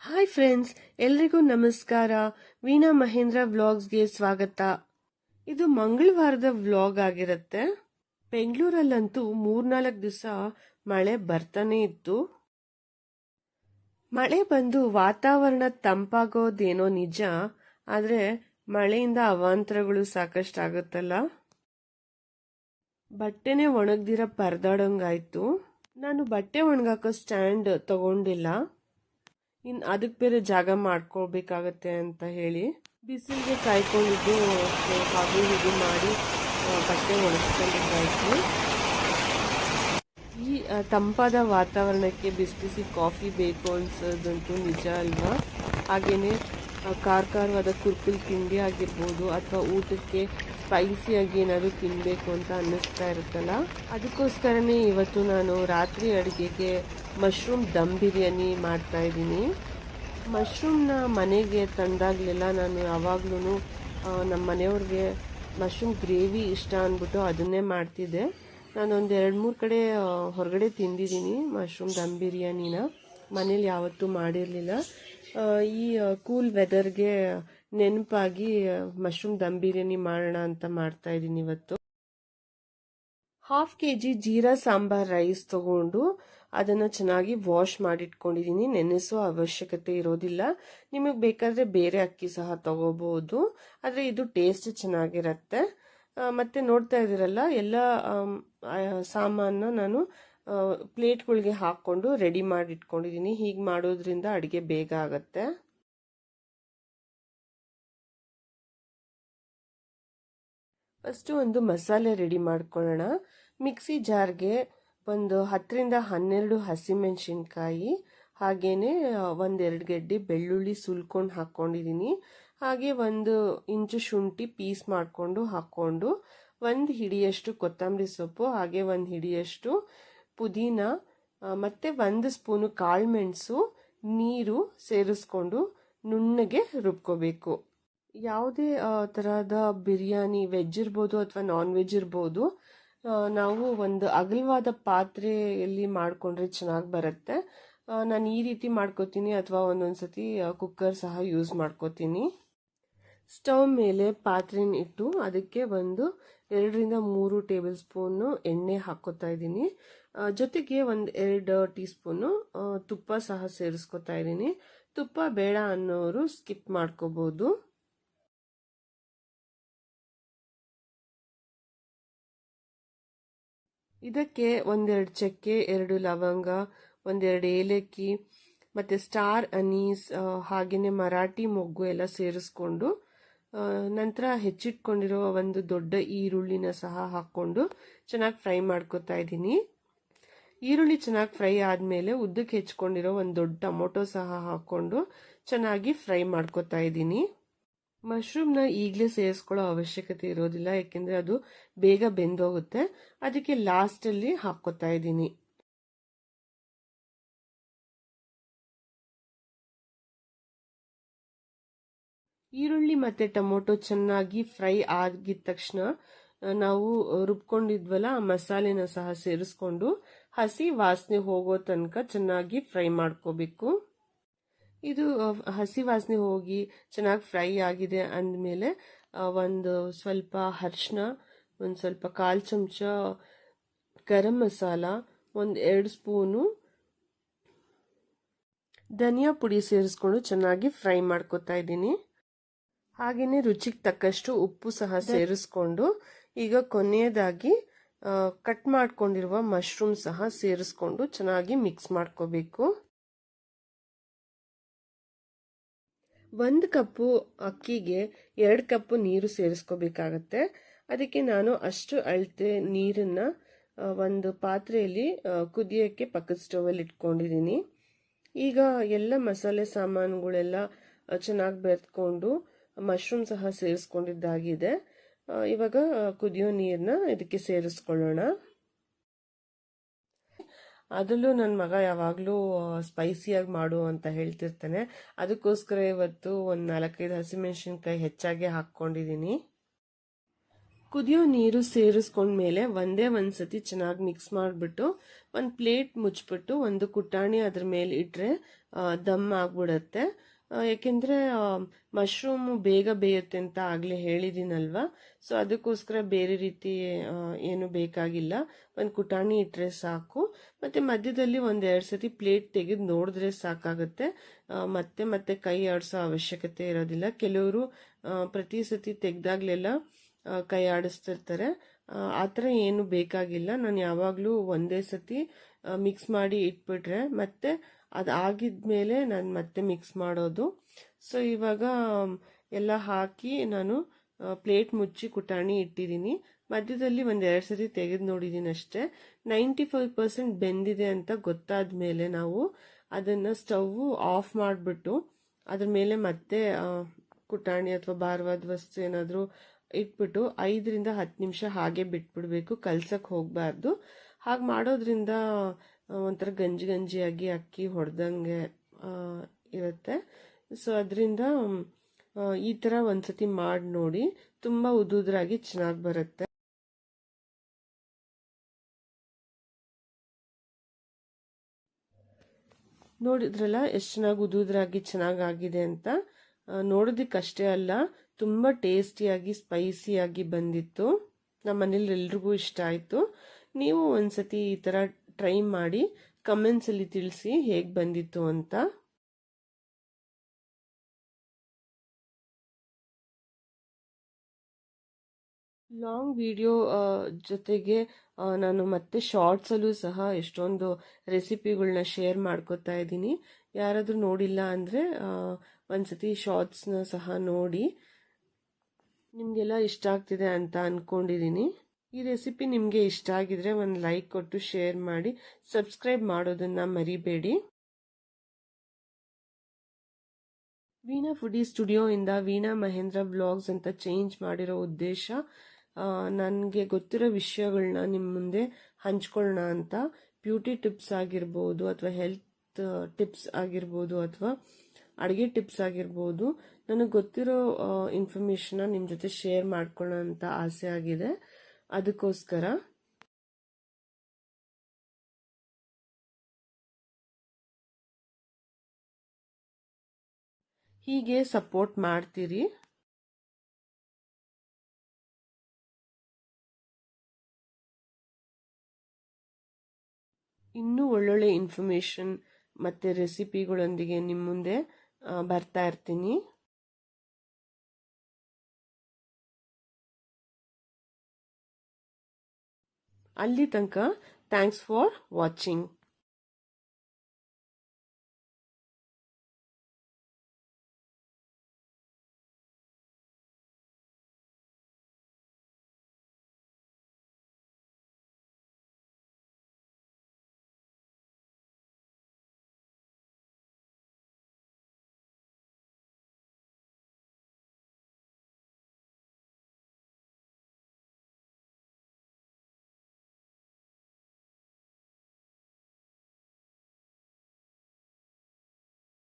Hi friends ಎಲ್ರಿಗೂ ನಮಸ್ಕಾರ. ವೀಣಾ ಮಹೇಂದ್ರ ವ್ಲಾಗ್ಸ್ಗೆ ಸ್ವಾಗತ. ಇದು ಮಂಗಳವಾರದ ವ್ಲಾಗ್ ಆಗಿರುತ್ತೆ. ಬೆಂಗಳೂರಲ್ಲಂತೂ ಮೂರ್ನಾಲ್ಕು ದಿವಸ ಮಳೆ ಬರ್ತಾನೆ ಇತ್ತು. ಮಳೆ ಬಂದು ವಾತಾವರಣ ತಂಪಾಗೋದೇನೋ ನಿಜ, ಆದರೆ ಮಳೆಯಿಂದ ಅವಾಂತರಗಳು ಸಾಕಷ್ಟು ಆಗುತ್ತಲ್ಲ ಬಟ್ಟೆನೇ ಒಣಗ್ದಿರ ಪರದಾಡೋಂಗಾಯ್ತು. ನಾನು ಬಟ್ಟೆ ಒಣಗಾಕೋ ಸ್ಟ್ಯಾಂಡ್ ತಗೊಂಡಿಲ್ಲ. ಇನ್ನು ಅದಕ್ಕೆ ಬೇರೆ ಜಾಗ ಮಾಡ್ಕೊಳ್ಬೇಕಾಗತ್ತೆ ಅಂತ ಹೇಳಿ ಬಿಸಿಲಿಗೆ ಕಾಯ್ಕೊಂಡಿದ್ದು ಹಾಗೂ ಹೀಗೆ ಮಾಡಿ ಬಟ್ಟೆ ಒಣಗಿಸ್ಕೊಂಡಿದ್ದಾಯ್ತು. ಈ ತಂಪಾದ ವಾತಾವರಣಕ್ಕೆ ಬಿಸಿ ಬಿಸಿ ಕಾಫಿ ಬೇಕು ಅನ್ಸೋದಂತೂ ನಿಜ ಅಲ್ವಾ? ಹಾಗೆಯೇ ಖಾರ ಖಾರವಾದ ಕುರ್ಕುಲ್ ತಿಂಡಿ ಆಗಿರ್ಬೋದು ಅಥವಾ ಊಟಕ್ಕೆ ಸ್ಪೈಸಿಯಾಗಿ ಏನಾದರೂ ತಿನ್ನಬೇಕು ಅಂತ ಅನ್ನಿಸ್ತಾ ಇರುತ್ತಲ್ಲ? ಅದಕ್ಕೋಸ್ಕರನೇ ಇವತ್ತು ನಾನು ರಾತ್ರಿ ಅಡುಗೆಗೆ ಮಶ್ರೂಮ್ ದಮ್ ಬಿರಿಯಾನಿ ಮಾಡ್ತಾ ಇದ್ದೀನಿ. ಮಶ್ರೂಮ್ನ ಮನೆಗೆ ತಂದಾಗಲೆಲ್ಲ ನಾನು ಯಾವಾಗ್ಲೂ ನಮ್ಮ ಮನೆಯವ್ರಿಗೆ ಮಶ್ರೂಮ್ ಗ್ರೇವಿ ಇಷ್ಟ ಅಂದ್ಬಿಟ್ಟು ಅದನ್ನೇ ಮಾಡ್ತಿದ್ದೆ. ನಾನೊಂದು ಎರಡು ಮೂರು ಕಡೆ ಹೊರಗಡೆ ತಿಂದಿದ್ದೀನಿ ಮಶ್ರೂಮ್ ದಮ್ ಬಿರಿಯಾನಿನ. ಮನೇಲಿ ಯಾವತ್ತೂ ಮಾಡಿರಲಿಲ್ಲ. ಈ ಕೂಲ್ ವೆದರ್ಗೆ ನೆನಪಾಗಿ ಮಶ್ರೂಮ್ ದಮ್ ಬಿರಿಯಾನಿ ಮಾಡೋಣ ಅಂತ ಮಾಡ್ತಾ ಇದ್ದೀನಿ ಇವತ್ತು. Half K G jeera sambar rice ತಗೊಂಡು ಅದನ್ನು ಚೆನ್ನಾಗಿ ವಾಶ್ ಮಾಡಿಟ್ಕೊಂಡಿದ್ದೀನಿ. ನೆನೆಸೋ ಅವಶ್ಯಕತೆ ಇರೋದಿಲ್ಲ. ನಿಮಗೆ ಬೇಕಾದರೆ ಬೇರೆ ಅಕ್ಕಿ ಸಹ ತಗೋಬಹುದು ಆದರೆ ಇದು ಟೇಸ್ಟ್ ಚೆನ್ನಾಗಿರುತ್ತೆ. ಮತ್ತು ನೋಡ್ತಾ ಇದ್ದೀರಲ್ಲ, ಎಲ್ಲ ಸಾಮಾನ ನಾನು ಪ್ಲೇಟ್ಗಳಿಗೆ ಹಾಕ್ಕೊಂಡು ರೆಡಿ ಮಾಡಿಟ್ಕೊಂಡಿದ್ದೀನಿ. ಹೀಗೆ ಮಾಡೋದ್ರಿಂದ ಅಡುಗೆ ಬೇಗ ಆಗುತ್ತೆ. ಫಸ್ಟು ಒಂದು ಮಸಾಲೆ ರೆಡಿ ಮಾಡ್ಕೊಳ್ಳೋಣ. ಮಿಕ್ಸಿ ಜಾರ್ಗೆ ಒಂದು ಹತ್ತರಿಂದ ಹನ್ನೆರಡು ಹಸಿಮೆಣಸಿನ್ಕಾಯಿ ಹಾಗೇ ಒಂದೆರಡು ಗಡ್ಡೆ ಬೆಳ್ಳುಳ್ಳಿ ಸುಲ್ಕೊಂಡು ಹಾಕ್ಕೊಂಡಿದ್ದೀನಿ ಹಾಗೆ ಒಂದು ಇಂಚು ಶುಂಠಿ ಪೀಸ್ ಮಾಡಿಕೊಂಡು ಹಾಕ್ಕೊಂಡು, ಒಂದು ಹಿಡಿಯಷ್ಟು ಕೊತ್ತಂಬರಿ ಸೊಪ್ಪು, ಹಾಗೆ ಒಂದು ಹಿಡಿಯಷ್ಟು ಪುದೀನ ಮತ್ತು ಒಂದು ಸ್ಪೂನು ಕಾಳುಮೆಣಸು, ನೀರು ಸೇರಿಸ್ಕೊಂಡು ನುಣ್ಣಗೆ ರುಬ್ಕೋಬೇಕು. ಯಾವುದೇ ತರಹದ ಬಿರಿಯಾನಿ ವೆಜ್ ಇರ್ಬೋದು ಅಥವಾ ನಾನ್ ವೆಜ್ ಇರ್ಬೋದು ನಾವು ಒಂದು ಅಗಲವಾದ ಪಾತ್ರೆಯಲ್ಲಿ ಮಾಡಿಕೊಂಡ್ರೆ ಚೆನ್ನಾಗಿ ಬರುತ್ತೆ. ನಾನು ಈ ರೀತಿ ಮಾಡ್ಕೋತೀನಿ ಅಥವಾ ಒಂದೊಂದು ಸತಿ ಕುಕ್ಕರ್ ಸಹ ಯೂಸ್ ಮಾಡ್ಕೋತೀನಿ. ಸ್ಟವ್ ಮೇಲೆ ಪಾತ್ರೆನ ಇಟ್ಟು ಅದಕ್ಕೆ ಒಂದು ಎರಡರಿಂದ ಮೂರು ಟೇಬಲ್ ಸ್ಪೂನು ಎಣ್ಣೆ ಹಾಕ್ಕೋತಾ ಇದ್ದೀನಿ. ಜೊತೆಗೆ ಒಂದು ಎರಡು ಟೀ ಸ್ಪೂನು ತುಪ್ಪ ಸಹ ಸೇರಿಸ್ಕೊತಾ ಇದ್ದೀನಿ. ತುಪ್ಪ ಬೇಡ ಅನ್ನೋರು ಸ್ಕಿಪ್ ಮಾಡ್ಕೋಬೋದು. ಇದಕ್ಕೆ ಒಂದೆರಡು ಚಕ್ಕೆ, ಎರಡು ಲವಂಗ, ಒಂದೆರಡು ಏಲಕ್ಕಿ, ಮತ್ತು ಸ್ಟಾರ್ ಅನೀಸ್ ಹಾಗೆಯೇ ಮರಾಠಿ ಮೊಗ್ಗು ಎಲ್ಲ ಸೇರಿಸ್ಕೊಂಡು ನಂತರ ಹೆಚ್ಚಿಟ್ಕೊಂಡಿರೋ ಒಂದು ದೊಡ್ಡ ಈರುಳ್ಳಿನ ಸಹ ಹಾಕ್ಕೊಂಡು ಚೆನ್ನಾಗಿ ಫ್ರೈ ಮಾಡ್ಕೊತಾ ಇದ್ದೀನಿ. ಈರುಳ್ಳಿ ಚೆನ್ನಾಗಿ ಫ್ರೈ ಆದಮೇಲೆ ಉದ್ದಕ್ಕೆ ಹೆಚ್ಕೊಂಡಿರೋ ಒಂದು ದೊಡ್ಡ ಟೊಮೊಟೊ ಸಹ ಹಾಕ್ಕೊಂಡು ಚೆನ್ನಾಗಿ ಫ್ರೈ ಮಾಡ್ಕೊತಾ ಇದ್ದೀನಿ. ಮಶ್ರೂಮ್ನ ಈಗಲೇ ಸೇರಿಸ್ಕೊಳ್ಳೋ ಅವಶ್ಯಕತೆ ಇರೋದಿಲ್ಲ, ಯಾಕೆಂದರೆ ಅದು ಬೇಗ ಬೆಂದೋಗುತ್ತೆ. ಅದಕ್ಕೆ ಲಾಸ್ಟಲ್ಲಿ ಹಾಕ್ಕೊತಾ ಇದ್ದೀನಿ. ಈರುಳ್ಳಿ ಮತ್ತು ಟೊಮೊಟೊ ಚೆನ್ನಾಗಿ ಫ್ರೈ ಆಗಿದ ತಕ್ಷಣ ನಾವು ರುಬ್ಕೊಂಡಿದ್ವಲ್ಲ, ಆ ಮಸಾಲೆನ ಸಹ ಸೇರಿಸ್ಕೊಂಡು ಹಸಿ ವಾಸನೆ ಹೋಗೋ ತನಕ ಚೆನ್ನಾಗಿ ಫ್ರೈ ಮಾಡ್ಕೋಬೇಕು. ಇದು ಹಸಿ ವಾಸನೆ ಹೋಗಿ ಚೆನ್ನಾಗಿ ಫ್ರೈ ಆಗಿದೆ ಅಂದಮೇಲೆ ಒಂದು ಸ್ವಲ್ಪ ಅರ್ಶಿನ ಒಂದು ಸ್ವಲ್ಪ ಕಾಲು ಚಮಚ ಗರಂ ಮಸಾಲ ಒಂದು ಎರಡು ಸ್ಪೂನು ಧನಿಯಾ ಪುಡಿ ಸೇರಿಸ್ಕೊಂಡು ಚೆನ್ನಾಗಿ ಫ್ರೈ ಮಾಡ್ಕೊತಾ ಇದ್ದೀನಿ. ಹಾಗೆಯೇ ರುಚಿಗೆ ತಕ್ಕಷ್ಟು ಉಪ್ಪು ಸಹ ಸೇರಿಸ್ಕೊಂಡು ಈಗ ಕೊನೆಯದಾಗಿ ಕಟ್ ಮಾಡ್ಕೊಂಡಿರುವ ಮಶ್ರೂಮ್ ಸಹ ಸೇರಿಸ್ಕೊಂಡು ಚೆನ್ನಾಗಿ ಮಿಕ್ಸ್ ಮಾಡ್ಕೋಬೇಕು. ಒಂದು ಕಪ್ಪು ಅಕ್ಕಿಗೆ ಎರಡು ಕಪ್ಪು ನೀರು ಸೇರಿಸ್ಕೋಬೇಕಾಗತ್ತೆ. ಅದಕ್ಕೆ ನಾನು ಅಷ್ಟು ಅಳತೆ ನೀರನ್ನು ಒಂದು ಪಾತ್ರೆಯಲ್ಲಿ ಕುದಿಯೋಕ್ಕೆ ಪಕ್ಕದ ಸ್ಟೌವಲ್ಲಿ ಇಟ್ಕೊಂಡಿದ್ದೀನಿ. ಈಗ ಎಲ್ಲ ಮಸಾಲೆ ಸಾಮಾನುಗಳೆಲ್ಲ ಚೆನ್ನಾಗಿ ಬೆರೆತ್ಕೊಂಡು ಮಶ್ರೂಮ್ ಸಹ ಸೇರಿಸ್ಕೊಂಡಿದ್ದಾಗಿದೆ. ಇವಾಗ ಕುದಿಯೋ ನೀರನ್ನ ಇದಕ್ಕೆ ಸೇರಿಸ್ಕೊಳ್ಳೋಣ. ಅದರಲ್ಲೂ ನನ್ನ ಮಗ ಯಾವಾಗಲೂ ಸ್ಪೈಸಿಯಾಗಿ ಮಾಡು ಅಂತ ಹೇಳ್ತಿರ್ತಾನೆ. ಅದಕ್ಕೋಸ್ಕರ ಇವತ್ತು ಒಂದು ನಾಲ್ಕೈದು ಹಸಿಮೆಣಸಿನ್ಕಾಯಿ ಹೆಚ್ಚಾಗಿ ಹಾಕ್ಕೊಂಡಿದ್ದೀನಿ ಕುದಿಯೋ ನೀರು ಸೇರಿಸ್ಕೊಂಡ್ಮೇಲೆ ಒಂದೇ ಒಂದು ಸತಿ ಚೆನ್ನಾಗಿ ಮಿಕ್ಸ್ ಮಾಡಿಬಿಟ್ಟು, ಒಂದು ಪ್ಲೇಟ್ ಮುಚ್ಚಿಬಿಟ್ಟು ಒಂದು ಕುಟಾಣಿ ಅದ್ರ ಮೇಲೆ ಇಟ್ಟರೆ ದಮ್ ಆಗ್ಬಿಡತ್ತೆ. ಆ, ಯಾಕೆಂದ್ರೆ ಮಶ್ರೂಮು ಬೇಗ ಬೇಯುತ್ತೆ ಅಂತ ಆಗಲೇ ಹೇಳಿದ್ದೀನಲ್ವಾ ಸೊ ಅದಕ್ಕೋಸ್ಕರ ಬೇರೆ ರೀತಿ ಏನು ಬೇಕಾಗಿಲ್ಲ. ಒಂದು ಕುಟಾಣಿ ಇಟ್ಟರೆ ಸಾಕು. ಮತ್ತು ಮಧ್ಯದಲ್ಲಿ ಒಂದೆರಡು ಸತಿ ಪ್ಲೇಟ್ ತೆಗೆದು ನೋಡಿದ್ರೆ ಸಾಕಾಗುತ್ತೆ. ಮತ್ತೆ ಮತ್ತೆ ಕೈ ಆಡಿಸೋ ಅವಶ್ಯಕತೆ ಇರೋದಿಲ್ಲ. ಕೆಲವರು ಪ್ರತಿ ಸತಿ ತೆಗೆದಾಗಲೆಲ್ಲ ಕೈ ಆಡಿಸ್ತಿರ್ತಾರೆ. ಆ ಥರ ಏನು ಬೇಕಾಗಿಲ್ಲ. ನಾನು ಯಾವಾಗಲೂ ಒಂದೇ ಸತಿ ಮಿಕ್ಸ್ ಮಾಡಿ ಇಟ್ಬಿಟ್ರೆ ಮತ್ತೆ ಅದು ಆಗಿದ್ಮೇಲೆ ನಾನು ಮತ್ತೆ ಮಿಕ್ಸ್ ಮಾಡೋದು. ಸೊ ಇವಾಗ, ಎಲ್ಲ ಹಾಕಿ ನಾನು ಪ್ಲೇಟ್ ಮುಚ್ಚಿ ಕುಟಾಣಿ ಇಟ್ಟಿದ್ದೀನಿ ಮಧ್ಯದಲ್ಲಿ ಒಂದೆರಡು ಸತಿ ತೆಗೆದು ನೋಡಿದ್ದೀನಿ ಅಷ್ಟೇ. ನೈಂಟಿ ಫೈವ್ ಪರ್ಸೆಂಟ್ ಬೆಂದಿದೆ ಅಂತ ಗೊತ್ತಾದ ಮೇಲೆ ನಾವು ಅದನ್ನು ಸ್ಟವ್ ಆಫ್ ಮಾಡಿಬಿಟ್ಟು, ಅದ್ರ ಮೇಲೆ ಮತ್ತೆ ಕುಟಾಣಿ ಅಥವಾ ಭಾರವಾದ ವಸ್ತು ಏನಾದರೂ ಇಟ್ಬಿಟ್ಟು ಐದರಿಂದ ಹತ್ತು ನಿಮಿಷ ಹಾಗೆ ಬಿಟ್ಬಿಡ್ಬೇಕು ಕಲ್ಸಕ್ಕೆ ಹೋಗಬಾರ್ದು. ಹಾಗೆ ಮಾಡೋದ್ರಿಂದ ಒಂಥರ ಗಂಜಿ ಗಂಜಿಯಾಗಿ ಅಕ್ಕಿ ಹೊಡೆದಂಗೆ ಇರುತ್ತೆ. ಸೊ ಅದರಿಂದ ಈ ಥರ ಒಂದ್ಸತಿ ಮಾಡಿ ನೋಡಿ, ತುಂಬ ಉದುದ್ರಾಗಿ ಚೆನ್ನಾಗಿ ಬರುತ್ತೆ. ನೋಡಿದ್ರಲ್ಲ, ಎಷ್ಟು ಚೆನ್ನಾಗಿ ಉದುದ್ರಾಗಿ ಚೆನ್ನಾಗಾಗಿದೆ ಅಂತ? ನೋಡೋದಕ್ಕಷ್ಟೇ ಅಲ್ಲ, ತುಂಬ ಟೇಸ್ಟಿಯಾಗಿ, ಸ್ಪೈಸಿಯಾಗಿ ಬಂದಿತ್ತು. ನಮ್ಮ ಮನೇಲಿ ಎಲ್ರಿಗೂ ಇಷ್ಟ ಆಯಿತು. ನೀವು ಒಂದ್ಸತಿ ಈ ಥರ ಟ್ರೈ ಮಾಡಿ ಕಮೆಂಟ್ಸಲ್ಲಿ ತಿಳಿಸಿ ಹೇಗೆ ಬಂದಿತ್ತು ಅಂತ. ಲಾಂಗ್ ವಿಡಿಯೋ ಜೊತೆಗೆ ನಾನು ಮತ್ತೆ ಶಾರ್ಟ್ಸಲ್ಲೂ ಸಹ ಎಷ್ಟೊಂದು ರೆಸಿಪಿಗಳನ್ನ ಶೇರ್ ಮಾಡ್ಕೋತಾ ಇದ್ದೀನಿ. ಯಾರಾದರೂ ನೋಡಿಲ್ಲ ಅಂದರೆ ಒಂದ್ಸತಿ ಶಾರ್ಟ್ಸ್ನ ಸಹ ನೋಡಿ. ನಿಮಗೆಲ್ಲ ಇಷ್ಟ ಆಗ್ತಿದೆ ಅಂತ ಅಂದ್ಕೊಂಡಿದ್ದೀನಿ ಈ ರೆಸಿಪಿ ನಿಮಗೆ ಇಷ್ಟ ಆಗಿದ್ರೆ ಒಂದು ಲೈಕ್ ಕೊಟ್ಟು ಶೇರ್ ಮಾಡಿ ಸಬ್ಸ್ಕ್ರೈಬ್ ಮಾಡೋದನ್ನು ಮರಿಬೇಡಿ. ವೀಣಾ ಫುಡಿ ಸ್ಟುಡಿಯೋಯಿಂದ ವೀಣಾ ಮಹೇಂದ್ರ ಬ್ಲಾಗ್ಸ್ ಅಂತ ಚೇಂಜ್ ಮಾಡಿರೋ ಉದ್ದೇಶ ನನಗೆ ಗೊತ್ತಿರೋ ವಿಷಯಗಳನ್ನ ನಿಮ್ಮ ಮುಂದೆ ಹಂಚ್ಕೊಳ್ಳೋಣ ಅಂತ. ಬ್ಯೂಟಿ ಟಿಪ್ಸ್ ಆಗಿರ್ಬೋದು ಅಥವಾ ಹೆಲ್ತ್ ಟಿಪ್ಸ್ ಆಗಿರ್ಬೋದು ಅಥವಾ ಅಡುಗೆ ಟಿಪ್ಸ್ ಆಗಿರ್ಬೋದು, ನನಗೆ ಗೊತ್ತಿರೋ ಇನ್ಫಾರ್ಮೇಷನ್ನ ನಿಮ್ಮ ಜೊತೆ ಶೇರ್ ಮಾಡ್ಕೊಳ್ಳೋ ಅಂತ ಆಸೆ ಆಗಿದೆ. ಅದಕ್ಕೋಸ್ಕರ ಹೀಗೆ ಸಪೋರ್ಟ್ ಮಾಡ್ತೀರಿ. ಇನ್ನೂ ಒಳ್ಳೊಳ್ಳೆ ಇನ್ಫಾರ್ಮೇಷನ್ ಮತ್ತು ರೆಸಿಪಿಗಳೊಂದಿಗೆ ನಿಮ್ಮ ಮುಂದೆ ಬರ್ತಾ ಇರ್ತೀನಿ. ಅಲ್ಲಿ ತನಕ ಥ್ಯಾಂಕ್ಸ್ ಫಾರ್ ವಾಚಿಂಗ್